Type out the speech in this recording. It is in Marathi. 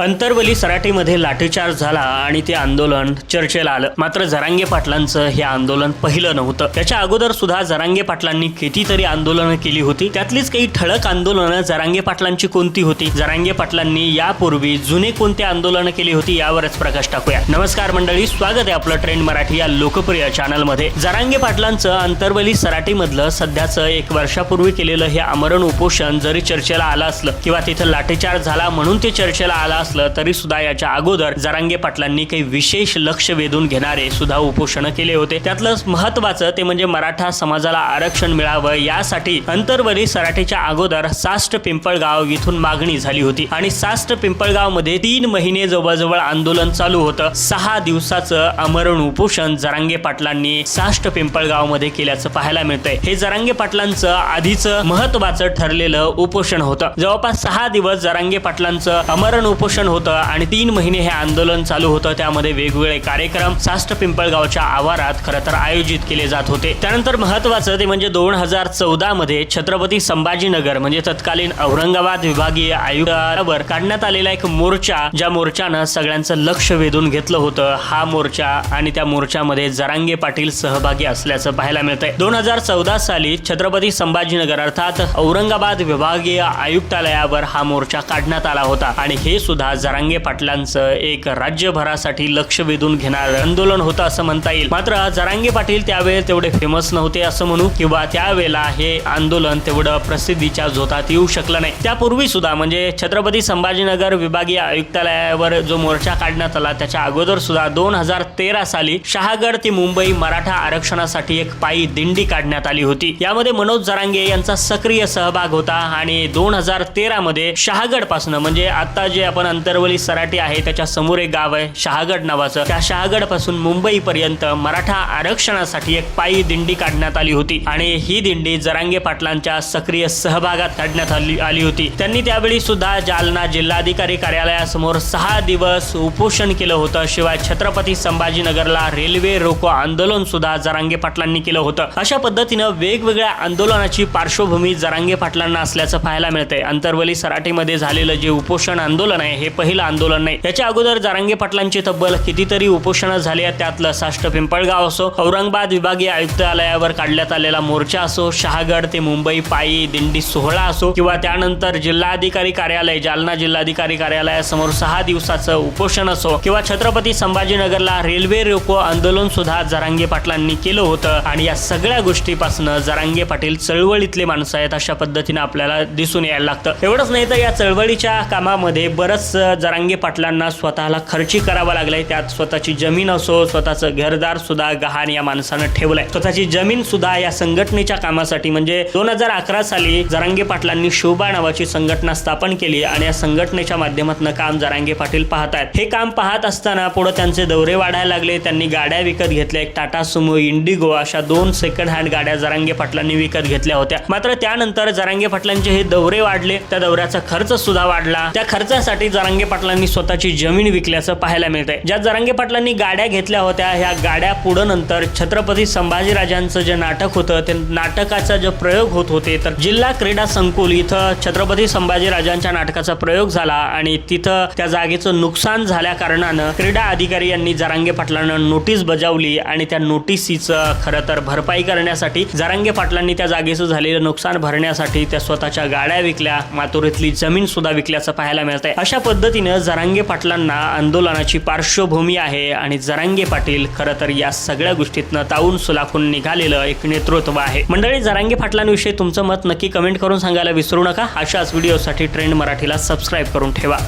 अंतरवली सराटीमध्ये लाठीचार्ज झाला आणि ते आंदोलन चर्चेला आलं. मात्र जरांगे पाटलांचं हे आंदोलन पहिलं नव्हतं. त्याच्या अगोदर सुद्धा जरांगे पाटलांनी कितीतरी आंदोलनं केली होती. त्यातलीच काही ठळक आंदोलनं जरांगे पाटलांची कोणती होती? जरांगे पाटलांनी यापूर्वी जुने कोणते आंदोलनं केली होती यावरच प्रकाश टाकूया. नमस्कार मंडळी स्वागत आहे आपलं ट्रेंड मराठी या लोकप्रिय चॅनलमध्ये. जरांगे पाटलांचं अंतरवली सराटीमधलं सध्याचं एक वर्षापूर्वी केलेलं हे आमरण उपोषण जरी चर्चेला आलं असलं किंवा तिथं लाठीचार्ज झाला म्हणून ते चर्चेला आला असलं तरी सुद्धा याच्या अगोदर जरांगे पाटलांनी काही विशेष लक्ष वेधून घेणारे सुद्धा उपोषण केले होते. त्यातलं महत्वाचं ते म्हणजे मराठा समाजाला आरक्षण मिळावं यासाठी अंतरवली सराठेच्या अगोदर सास्ट पिंपळगाव इथून मागणी झाली होती आणि सास्ट पिंपळगावमध्ये तीन महिने जवळजवळ आंदोलन चालू होतं. सहा दिवसाचं आमरण उपोषण जरांगे पाटलांनी साष्ट पिंपळगावमध्ये केल्याचं पाहायला मिळतंय. हे जरांगे पाटलांचं आधीचं महत्वाचं ठरलेलं उपोषण होतं. जवळपास सहा दिवस जरांगे पाटलांचं अमरण उपोषण होतं आणि तीन महिने हे आंदोलन चालू होतं. त्यामध्ये वेगवेगळे कार्यक्रम साष्ट पिंपळगावच्या आवारात खरं तर आयोजित केले जात होते. त्यानंतर महत्वाचं ते म्हणजे दोन हजार चौदा मध्ये छत्रपती संभाजीनगर म्हणजे तत्कालीन औरंगाबाद विभागीय आयुक्तावर काढण्यात आलेला एक मोर्चा ज्या मोर्चानं सगळ्यांचं लक्ष वेधून घेतलं होतं. हा मोर्चा आणि त्या मोर्चामध्ये जरांगे पाटील सहभागी असल्याचं पाहायला मिळतंय. दोन हजार चौदा साली छत्रपती संभाजीनगर अर्थात औरंगाबाद विभागीय आयुक्तालयावर हा मोर्चा काढण्यात आला होता. आणि हे सुद्धा जरांगे पाटलांचं एक राज्यभरासाठी लक्ष वेधून घेणार आंदोलन होतं असं म्हणता येईल. मात्र जरांगे पाटील त्यावेळेस तेवढे फेमस नव्हते असं म्हणू किंवा त्यावेळेला हे आंदोलन तेवढं प्रसिद्धीच्या झोतात येऊ शकलं नाही. त्यापूर्वी सुद्धा म्हणजे छत्रपती संभाजीनगर विभागीय आयुक्तालयावर जो मोर्चा काढण्यात आला त्याच्या अगोदर सुद्धा दोन हजार तेरा साली शहागड ते मुंबई मराठा आरक्षणासाठी एक पायी दिंडी काढण्यात आली होती. यामध्ये मनोज जरांगे यांचा सक्रिय सहभाग होता आणि दोन हजार तेरा मध्ये शहागडपासून म्हणजे आता जे आपण अंतरवली सराटी आहे त्याच्यासमोर एक गाव आहे शहागड नावाचं. त्या शहागडपासून मुंबई पर्यंत मराठा आरक्षणासाठी एक पायी दिंडी काढण्यात आली होती आणि ही दिंडी जरांगे पाटलांच्या सक्रिय सहभागात काढण्यात आली आली होती. त्यांनी त्यावेळी सुद्धा जालना जिल्हाधिकारी कार्यालयासमोर सहा दिवस उपोषण केलं होतं. शिवाय छत्रपती संभाजीनगरला रेल्वे रोको आंदोलन सुद्धा जरांगे पाटलांनी केलं होतं. अशा पद्धतीनं वेगवेगळ्या आंदोलनाची पार्श्वभूमी जरांगे पाटलांना असल्याचं पाहायला मिळतंय. अंतरवली सराटीमध्ये झालेलं जे उपोषण आंदोलन आहे हे पहिलं आंदोलन नाही. याच्या अगोदर जारांगे पाटलांची तब्बल कितीतरी उपोषणं झाली आहेत. त्यातलं साष्ट पिंपळगाव असो औरंगाबाद विभागीय आयुक्तालयावर काढण्यात आलेला मोर्चा असो शहागड ते मुंबई पायी दिंडी सोहळा असो किंवा त्यानंतर जिल्हाधिकारी कार्यालय जालना जिल्हाधिकारी कार्यालयासमोर सहा दिवसाचं उपोषण असो किंवा छत्रपती संभाजीनगरला रेल्वे रोको आंदोलन सुद्धा जरांगे पाटलांनी केलं होतं. आणि या सगळ्या गोष्टीपासून जरांगे पाटील चळवळीतले माणसं आहेत अशा पद्धतीने आपल्याला दिसून यायला लागतं. एवढंच नाही तर या चळवळीच्या कामामध्ये बरंच जरांगे पाटलांना स्वतःला खर्ची करावा लागलाय. त्यात स्वतःची जमीन असो स्वतःचं घरदार सुद्धा गहाण या माणसानं ठेवलंय. स्वतःची जमीन सुद्धा या संघटनेच्या कामासाठी म्हणजे दोन हजार अकरा साली जरांगे पाटलांनी शोभा नावाची संघटना स्थापन केली आणि या संघटनेच्या माध्यमातून काम जरांगे पाटील पाहत आहेत हे काम पाहत असताना पुढे त्यांचे दौरे वाढायला लागले. त्यांनी गाड्या विकत घेतल्या. एक टाटा सुमो इंडिगो अशा दोन सेकंड हँड गाड्या जरांगे पाटलांनी विकत घेतल्या होत्या. मात्र त्यानंतर जरांगे पाटलांचे हे दौरे वाढले. त्या दौऱ्याचा खर्च सुद्धा वाढला. त्या खर्चासाठी जरांगे पाटलांनी स्वतःची जमीन विकल्याचं पाहायला मिळतंय. ज्या जरांगे पाटलांनी गाड्या घेतल्या होत्या ह्या गाड्या पुढं नंतर छत्रपती संभाजीराजांचं जे नाटक होतं ते नाटकाचा जो प्रयोग होत होते तर जिल्हा क्रीडा संकुल इथं छत्रपती संभाजीराजांच्या नाटकाचा प्रयोग झाला आणि तिथं त्या जागेचं नुकसान झाल्या कारणानं क्रीडा अधिकारी यांनी जरांगे पाटलांना नोटीस बजावली आणि त्या नोटीसीचं खरं तर भरपाई करण्यासाठी जरांगे पाटलांनी त्या जागेचं झालेलं नुकसान भरण्यासाठी त्या स्वतःच्या गाड्या विकल्या मातुरीतली जमीन सुद्धा विकल्याचं पाहायला मिळतंय. अशा पद्धतीनं जरांगे पाटलांना आंदोलनाची पार्श्वभूमी आहे आणि जरांगे पाटील खरं तर या सगळ्या गोष्टीतनं ताऊन सुलाखून निघालेलं एक नेतृत्व आहे. मंडळी जरांगे पाटलांविषयी तुमचं मत नक्की कमेंट करून सांगायला विसरू नका. अशाच व्हिडिओसाठी ट्रेंड मराठीला सबस्क्राईब करून ठेवा.